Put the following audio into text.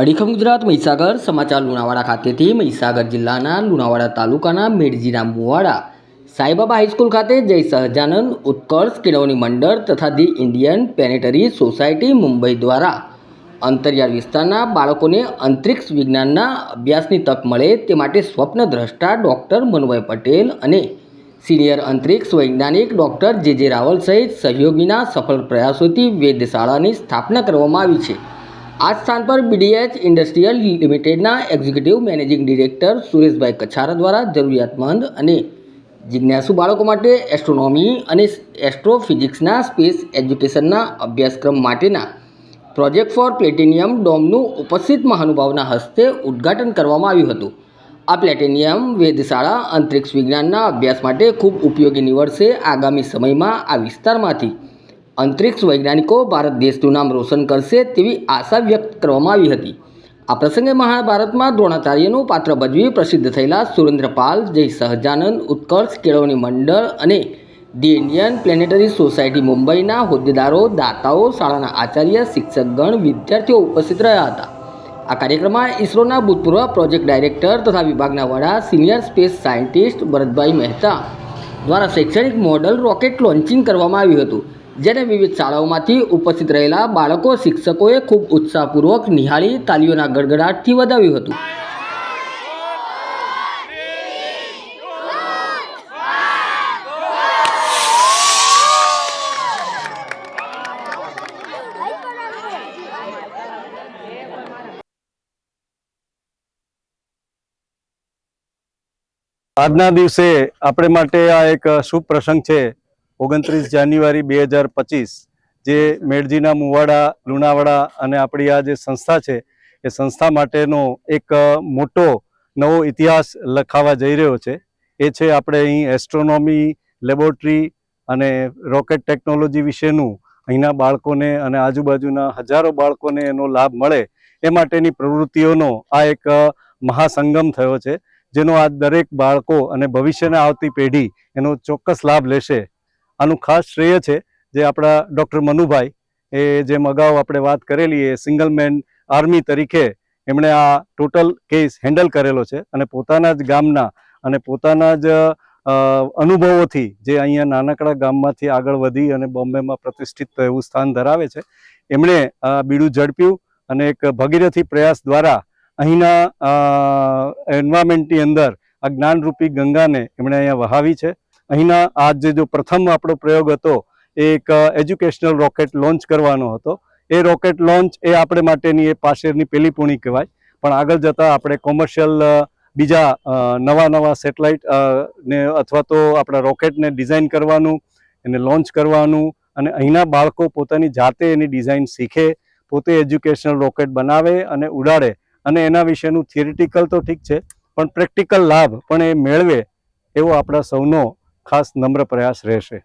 અડીખમ ગુજરાત મહીસાગર સમાચાર લુણાવાડા ખાતેથી મહીસાગર જિલ્લાના લુણાવાડા તાલુકાના મેડજીના મુવાડા સાઈબાબા હાઈસ્કૂલ ખાતે જય સહજાનંદ ઉત્કર્ષ કેળવણી મંડળ તથા the Indian Planetary Society Mumbai દ્વારા અંતરિયાળ વિસ્તારના બાળકોને અંતરિક્ષ વિજ્ઞાનના અભ્યાસની તક મળે તે માટે સ્વપ્નદ્રષ્ટા ડૉક્ટર મનુભાઈ પટેલ અને સિનિયર અંતરિક્ષ વૈજ્ઞાનિક ડૉક્ટર જે જે રાવલ સહિત સહયોગીના સફળ પ્રયાસોથી વેધશાળાની સ્થાપના કરવામાં આવી છે. આ સ્થાન પર બીડીએચ ઇન્ડસ્ટ્રીયલ લિમિટેડના executive managing director Sureshbhai Kachhara દ્વારા જરૂરિયાતમંદ અને જિજ્ઞાસુ બાળકો માટે એસ્ટ્રોનોમી અને એસ્ટ્રોફિઝિક્સના સ્પેસ એજ્યુકેશનના અભ્યાસક્રમ માટેના પ્રોજેક્ટ ફોર પ્લેટિનિયમ ડોમનું ઉપસ્થિત મહાનુભાવના હસ્તે ઉદ્ઘાટન કરવામાં આવ્યું હતું. આ પ્લેટિનિયમ વેધશાળા અંતરિક્ષ વિજ્ઞાનના અભ્યાસ માટે ખૂબ ઉપયોગી નીવડશે આગામી સમયમાં આ વિસ્તારમાંથી. અંતરિક્ષ વૈજ્ઞાનિકો ભારત દેશનું નામ રોશન કરશે તેવી આશા વ્યક્ત કરવામાં આવી હતી. આ પ્રસંગે મહાભારતમાં દ્રોણાચાર્યનું પાત્ર ભજવી પ્રસિદ્ધ થયેલા સુરેન્દ્રપાલ, જય સહજાનંદ, ઉત્કર્ષ, કેળવણી મંડળ અને ધી ઇન્ડિયન પ્લેનેટરી સોસાયટી મુંબઈના હોદ્દેદારો, દાતાઓ, શાળાના આચાર્ય, શિક્ષકગણ, વિદ્યાર્થીઓ ઉપસ્થિત રહ્યા હતા. આ કાર્યક્રમમાં ઇસરોના ભૂતપૂર્વ પ્રોજેક્ટ ડાયરેક્ટર તથા વિભાગના વડા, senior space scientist Bharatbhai Mehta દ્વારા શૈક્ષણિક મોડલ રોકેટ લોન્ચિંગ કરવામાં આવ્યું હતું. જેને વિવિધ શાળાઓમાંથી ઉપસ્થિત રહેલા બાળકો શિક્ષકોએ ખૂબ ઉત્સાહપૂર્વક નિહાળી તાલીઓના ગડગડાટથી વધાવ્યું હતું. આજના દિવસે આપણે માટે આ એક શુભ પ્રસંગ છે. ઓગણત્રીસ જાન્યુઆરી બે હજાર પચીસ, જે મેળજીના મુવાડા, લુણાવાડા અને આપણી આ જે સંસ્થા છે, એ સંસ્થા માટેનો એક મોટો નવો ઇતિહાસ લખાવા જઈ રહ્યો છે. એ છે આપણે અહીં એસ્ટ્રોનોમી, લેબોરેટરી અને રોકેટ ટેકનોલોજી વિશેનું અહીંના બાળકોને અને આજુબાજુના હજારો બાળકોને એનો લાભ મળે એ માટેની પ્રવૃત્તિઓનો આ એક મહાસંગમ થયો છે, જેનો આ દરેક બાળકો અને ભવિષ્યના આવતી પેઢી એનો ચોક્કસ લાભ લેશે. આનું ખાસ શ્રેય છે જે આપણા ડૉક્ટર મનુભાઈ એ જેમ અગાઉ આપણે વાત કરેલી એ સિંગલ મેન આર્મી તરીકે એમણે આ ટોટલ કેસ હેન્ડલ કરેલો છે અને પોતાના જ ગામના અને પોતાના જ અનુભવોથી જે અહીંયા નાનકડા ગામમાંથી આગળ વધી અને બોમ્બેમાં પ્રતિષ્ઠિત એવું સ્થાન ધરાવે છે, એમણે આ બીડું ઝડપ્યું અને એક ભગીરથી પ્રયાસ દ્વારા અહીંના એન્વાયરમેન્ટની અંદર આ જ્ઞાનરૂપી ગંગાને એમણે અહીંયા વહાવી છે. અહીંના આ જે જો પ્રથમ આપણો પ્રયોગ હતો એક એજ્યુકેશનલ રોકેટ લોન્ચ કરવાનો હતો. એ રોકેટ લોન્ચ એ આપણે માટેની એ પાછળની પેલી પૂણી કહેવાય. પણ આગળ જતાં આપણે કોમર્શિયલ બીજા નવા નવા સેટેલાઇટ ને અથવા તો આપણા રોકેટને ડિઝાઇન કરવાનું, એને લોન્ચ કરવાનું, અને અહીંના બાળકો પોતાની જાતે એની ડિઝાઇન શીખે, પોતે એજ્યુકેશનલ રોકેટ બનાવે અને ઉડાડે. અને એના વિશેનું થિયરિટિકલ તો ઠીક છે, પણ પ્રેક્ટિકલ લાભ પણ એ મેળવે એવો આપણા સૌનો ખાસ નમ્ર પ્રયાસ રહેશે.